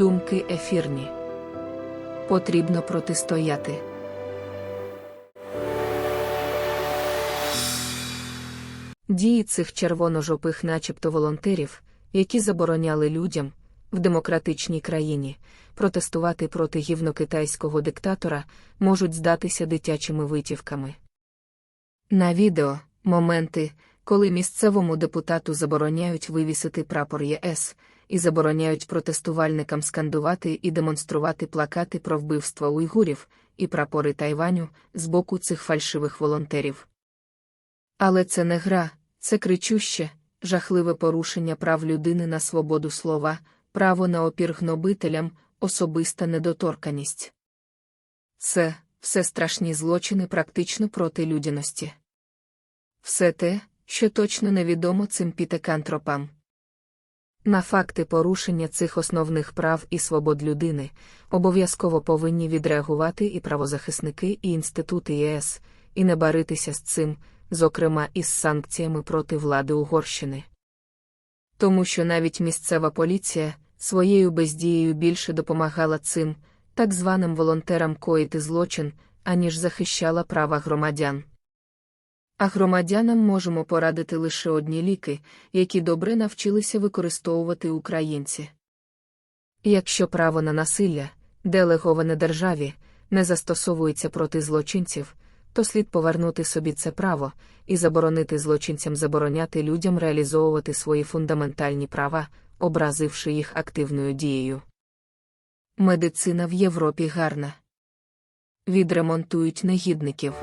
неймовірні. Потрібно протистояти. Дії цих червоножопих, начебто волонтерів, які забороняли людям в демократичній країні протестувати проти гівнокитайського диктатора, можуть здатися дитячими витівками. На відео моменти, коли місцевому депутату забороняють вивісити прапор ЄС і забороняють протестувальникам скандувати і демонструвати плакати про вбивство уйгурів і прапори Тайваню з боку цих фальшивих волонтерів. Але це не гра, це кричуще, жахливе порушення прав людини на свободу слова, право на опір гнобителям, особиста недоторканість. Це все страшні злочини практично проти людяності. Все те, що точно невідомо цим пітекантропам. На факти порушення цих основних прав і свобод людини обов'язково повинні відреагувати і правозахисники, і інститути ЄС, і не баритися з цим, зокрема із санкціями проти влади Угорщини. Тому що навіть місцева поліція своєю бездією більше допомагала цим так званим волонтерам коїти злочин, аніж захищала права громадян. А громадянам можемо порадити лише одні ліки, які добре навчилися використовувати українці. Якщо право на насилля, делеговане державі, не застосовується проти злочинців, то слід повернути собі це право і заборонити злочинцям забороняти людям реалізовувати свої фундаментальні права, образивши їх активною дією. Медицина в Європі гарна. Відремонтують негідників.